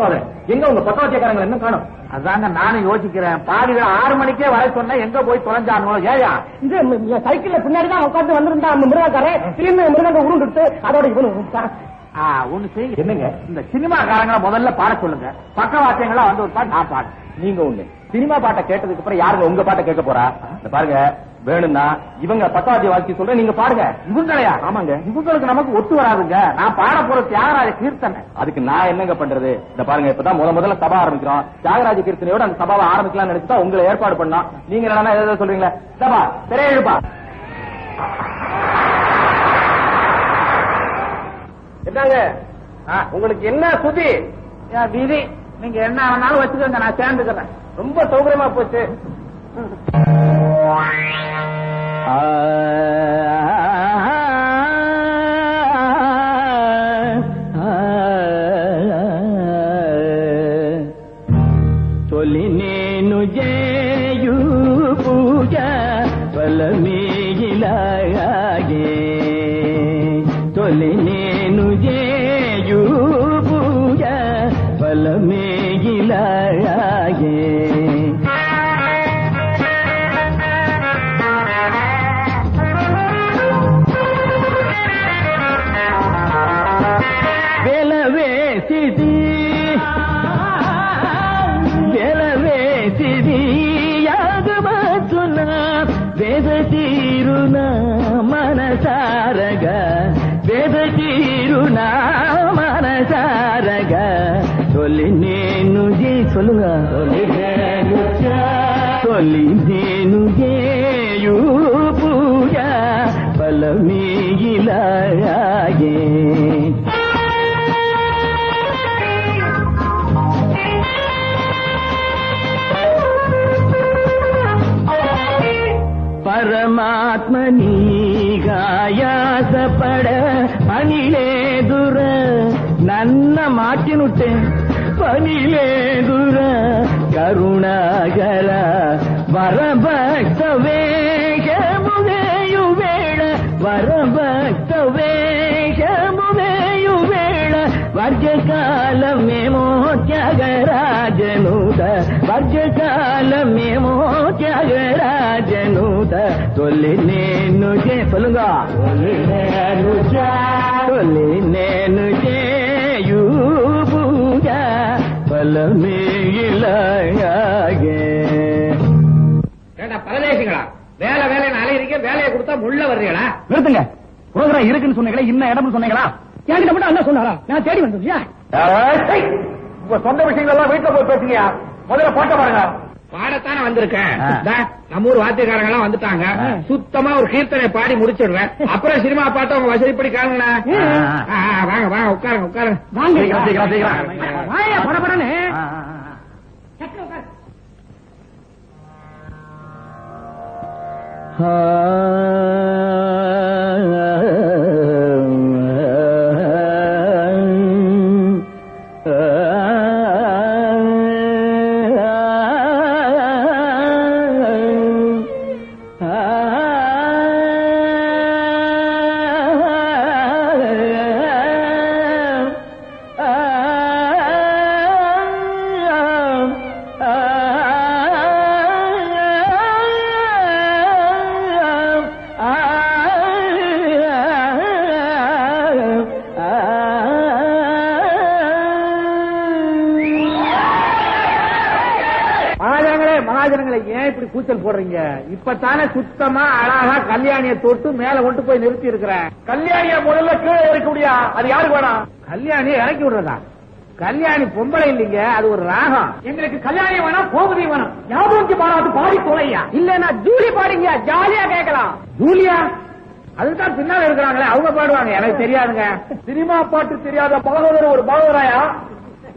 சோதனை எங்க உங்க பக்கவாத்தியக்காரங்களை என்ன காணும்? அதாங்க நானும் யோசிக்கிறேன். பாடிகள் ஆறு மணிக்கே வர சொன்னா எங்க போய் தொலைஞ்சானோ ஏயா? இது சைக்கிள்ல பின்னாடி தான் உட்காந்து வந்திருந்தா அந்த மிருகாக்காரன் திரும்பி மிருகங்க உருண்டுட்டு அதோட இவனு ஒண்ணு என்னங்க? இந்த சினிமாக்காரங்களை முதல்ல பாட சொல்லுங்க. பக்கவாத்தியங்களா வந்து ஒரு பாட்டு நான் பாடு நீங்க ஒண்ணு. சினிமா பாட்டை கேட்டதுக்கு அப்புறம் யாருங்க உங்க பாட்டை கேட்க போறா? இந்த பாருங்க வேணும்னா இவங்க பக்கவாத்திய வாசி சொல்ற நீங்க பாடுங்க. இவங்களையா? ஆமாங்க. இவங்களுக்கு நமக்கு ஒத்து வராதுங்க. நான் பாட போற தியாகராஜ கீர்த்தனை. அதுக்கு நான் என்னங்க பண்றது? இந்த பாருங்க இப்பதான் முத முதல்ல சபா ஆரம்பிக்கிறோம். தியாகராஜ கீர்த்தனையோட அந்த சபாவை ஆரம்பிக்கலாம்னு நினைச்சுதான் உங்களை ஏற்பாடு பண்ணோம். நீங்க என்னன்னா ஏதோ சொல்றீங்களா? சபா திரைய எழுப்பா. என்னங்க? உங்களுக்கு என்ன சுதி? விதி. நீங்க என்ன வேணாலும் வச்சுக்கோங்க நான் சேர்ந்துக்கிறேன். ரொம்ப சௌகரியமா போச்சு తొలి నేను జేయు పూజ ఫలమేగిలాగే తీరునా మనసారగా? వెద తీరునా మనసారగా? తొలి నేను జే సొలుగా తొలి నేను తొలి నేను జేయు పూజ పలమీ ఇలాగే పరమాత్మని గాయాసపడ పనిలేదుర. నన్న మాటినుట్టే పనిలేదుర. కరుణాగల వరభక్త వేగమువేయు వేళ వరభక్త వేగమువేయు వేళ వర్గకాలమేమో త్యాగరాజనుడ వర్గకాలమేమో త్యాగ త్యాగరాజనూత తొలి నేను చే சொல்லுங்க తొలి నేను తొలి నేను చేయు పూజ ఫలమేగిలాగే ஏண்டா பரதேசிங்களா வேலை வேலை அலையிறீங்க வேலையை கொடுத்தா முள்ள வர்றீங்களா நிறுத்துங்க ப்ரோக்ராம் இருக்குன்னு சொன்னீங்களா இன்ன இடம்னு சொன்னீங்களா என்கிட்ட மட்டும் என்ன சொன்னாரா நான் தேடி வந்தது ஏய், உங்க சொந்த விஷயங்கள் எல்லாம் வீட்டுல போய் பேசுங்க முதல்ல போட்ட பாருங்க பாடத்தானே வந்திருக்கேன். நம்ம ஊர் வாத்தியக்காரங்க எல்லாம் வந்துட்டாங்க. சுத்தமா ஒரு கீர்த்தனை பாடி முடிச்சிடுறேன். அப்புறம் சினிமா பாட்டு உங்க வசதிப்படி ஆ, வாங்க வாங்க உட்காருங்க உட்காருங்க. வாங்க. சீக்கிரம், கூச்சல் போடுறீங்க. இப்பதானே சுத்தமா அழகா கல்யாணிய தொட்டு மேல கொண்டு போய் நிறுத்தி இருக்கிறேன். கல்யாணிய முதல்ல கீழே இருக்க முடியா அது யாருக்கு வேணாம்? கல்யாணியை இறக்கி விடுறதா? கல்யாணி பொம்பளை இல்லைங்க அது ஒரு ராகம். எங்களுக்கு கல்யாணம் வேணாம் கோபதி வேணும். ஞாபகி பாடாது பாடி தொலையா இல்ல ஜூலி பாடிங்க ஜாலியா கேட்கலாம். ஜூலியா? அதுதான் பின்னால இருக்கிறாங்களே அவங்க பாடுவாங்க. எனக்கு தெரியாதுங்க. சினிமா பாட்டு தெரியாத பாகவதர் ஒரு பாகவராயா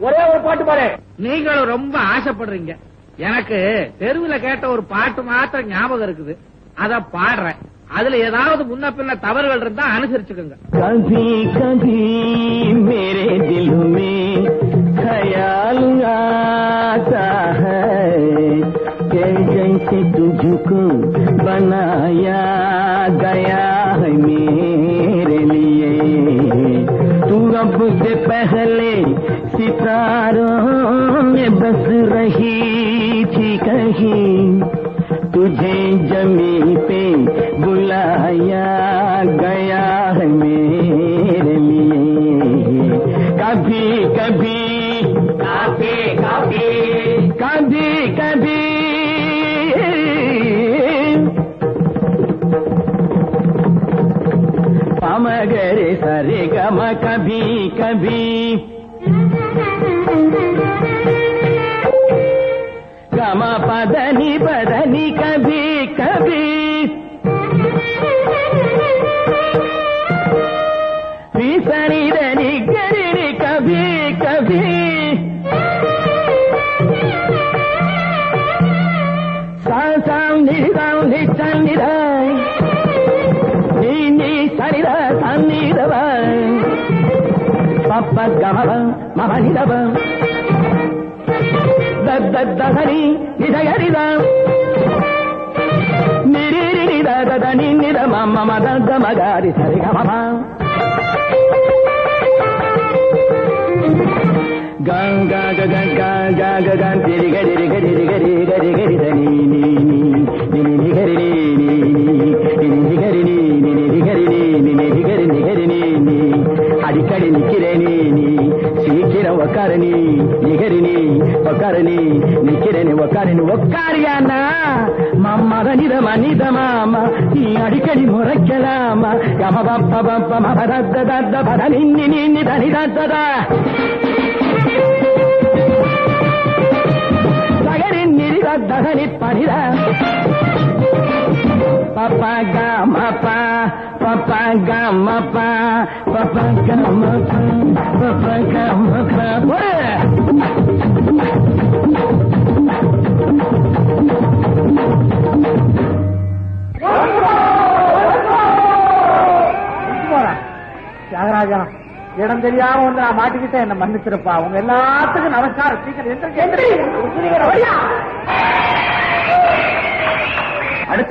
ஒரே ஒரு பாட்டு பாரு நீங்களும் ரொம்ப ஆசைப்படுறீங்க. எனக்கு தெருவுல கேட்ட ஒரு பாட்டு மாத்திரம் ஞாபகம் இருக்குது அத பாடுறேன் அதுல ஏதாவது முன்ன பின்ன தவறுகள் இருந்தா அனுசரிச்சுக்கோங்க कभी कभी मेरे दिल में ख्याल आता है कि जैसे तुझको बनाया बस रही थी कहीं। तुझे जमी पे बुलाया गया है मैं గమ పదని పదని కభీ కభీ విసని రని గరిని కభీ కభీ సాం నిదాం నిచ్చం నిదాయ్ నీ నీ సరిదా సన్నిదవ పప్ప గమ మమ నిదవ தகரி நிதகரிதாம் நிரிரிததனி நித மம மத மகாரி சரிகமமா கங்கா கங்கா கங்கா திரிகரி கரி கரி கரி தனி நீ நீ நிகரி நீ நீ நிகரி நீ நிகரி நீ நிகரி நிகரி நீ அடிக்கடி நிக்கிறே சீக்கிரம் உக்காரு நீ நிகரி நீ உக்காரு நீ நிக்கிறேன் உக்காரு நீ உக்காரியானா மம்மத நித மனித மாமா நீ அடிக்கடி முறைக்கலாமா கம பப்ப பப்ப மபதத்த தத்த பத நின்னி பப்பா கமப்பா பப்பா கமப்பா பப்பா கமப்பா பப்பா கமப்பா தியாகராஜா இடம் தெரியாம வந்து நான் மாட்டிக்கிட்டேன் என்ன மன்னிச்சிருப்பா உங்க எல்லாத்துக்கும் நமஸ்காரம் சீக்கிரம் எந்திரிக்க? அடுத்து